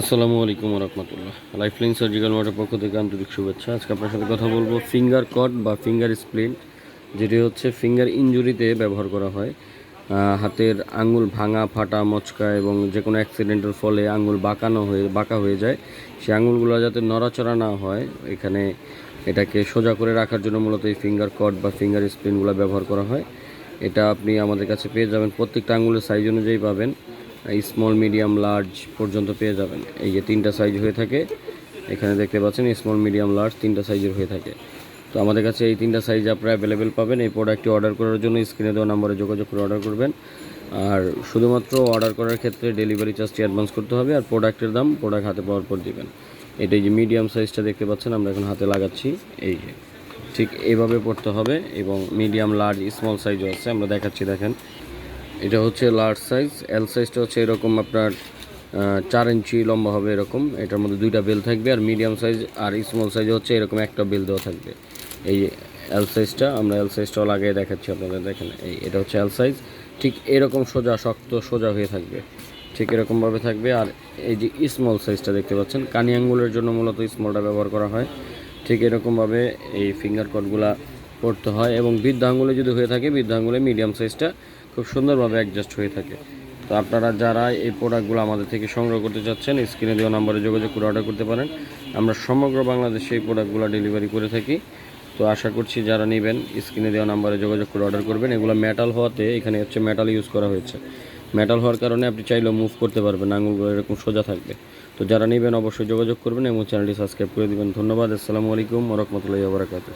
আসসালামু আলাইকুম রহমতুল্লাহ। Lifeline surgical motor পক্ষ থেকে আন্তরিক শুভেচ্ছা। আজকে আপনার সাথে কথা বলব ফিঙ্গার কট বা ফিঙ্গার স্প্লিন্ট যেটি হচ্ছে ফিঙ্গার ইনজুরিতে ব্যবহার করা হয়। হাতের আঙুল ভাঙা, ফাটা, মচকা এবং যে কোনো অ্যাক্সিডেন্টের ফলে আঙুল বাঁকানো হয়ে, বাঁকা হয়ে যায়। সেই আঙুলগুলো যাতে নড়াচড়া না হয়, এখানে এটাকে সোজা করে রাখার জন্য মূলত এই ফিঙ্গার কট বা ফিঙ্গার স্প্লিনগুলো ব্যবহার করা হয়। এটা আপনি আমাদের কাছে পেয়ে যাবেন। প্রত্যেকটা আঙুলের সাইজ অনুযায়ী পাবেন। স্মল মিডিয়াম লার্জ পর্যন্ত পেয়ে যাবেন। এই যে তিনটা সাইজ হয়ে থাকে, এখানে দেখতে পাচ্ছেন স্মল মিডিয়াম লার্জ তিনটা সাইজের হয়ে থাকে। তো আমাদের কাছে এই তিনটা সাইজ আপনারা অ্যাভেলেবেল পাবেন। এই প্রোডাক্টটি অর্ডার করার জন্য স্ক্রিনে দেওয়া নম্বরে যোগাযোগ করে অর্ডার করবেন। আর শুধুমাত্র অর্ডার করার ক্ষেত্রে ডেলিভারি চার্জটি অ্যাডভান্স করতে হবে আর প্রোডাক্টের দাম প্রোডাক্ট হাতে পাওয়ার পর দেবেন। এটা এই যে মিডিয়াম সাইজটা দেখতে পাচ্ছেন, আমরা এখন হাতে লাগাচ্ছি। এই যে ঠিক এইভাবে পড়তে হবে এবং মিডিয়াম লার্জ স্মল সাইজও আছে। আমরা দেখাচ্ছি, দেখেন। এটা হচ্ছে লার্জ সাইজ এল সাইজটা হচ্ছে এরকম আপনার চার ইঞ্চি লম্বা হবে এরকম। এটার মধ্যে দুইটা বেল থাকবে আর মিডিয়াম সাইজ আর স্মল সাইজ হচ্ছে এরকম একটা বেল দেওয়া থাকবে। এই এল সাইজটা আমরা এল সাইজটাও লাগিয়ে দেখাচ্ছি আপনাদের, দেখেন, এই এটা হচ্ছে এল সাইজ ঠিক এরকম সোজা, শক্ত, সোজা হয়ে থাকবে। ঠিক এরকমভাবে থাকবে আর এই যে স্মল সাইজটা দেখতে পাচ্ছেন, কানি আঙ্গুলের জন্য মূলত স্মলটা ব্যবহার করা হয়। ঠিক এরকমভাবে এই ফিঙ্গার কটগুলা করতে হয় এবং বৃদ্ধ আঙ্গুলে যদি হয়ে থাকে বৃদ্ধ আঙ্গুলে মিডিয়াম সাইজটা খুব সুন্দরভাবে অ্যাডজাস্ট হয়ে থাকে। তো আপনারা যারা এই প্রোডাক্টগুলো আমাদের থেকে সংগ্রহ করতে চাচ্ছেন স্ক্রিনে দেওয়া নাম্বারে যোগাযোগ করে অর্ডার করতে পারেন। আমরা সমগ্র বাংলাদেশে এই প্রোডাক্টগুলো ডেলিভারি করে থাকি। তো আশা করছি যারা নেবেন স্ক্রিনে দেওয়া নাম্বারে যোগাযোগ করে অর্ডার করবেন। এগুলো মেটাল হওয়াতে এখানে হচ্ছে মেটাল ইউজ করা হয়েছে। মেটাল হওয়ার কারণে আপনি চাইলেও মুভ করতে পারবেন আঙুলগুলো এরকম সোজা থাকবে। তো যারা নেবেন, অবশ্যই যোগাযোগ করবেন। এবং চ্যানেলটি সাবস্ক্রাইব করে দেবেন। ধন্যবাদ। আসসালামু আলাইকুম রহমতুল্লাহ বারাকাতু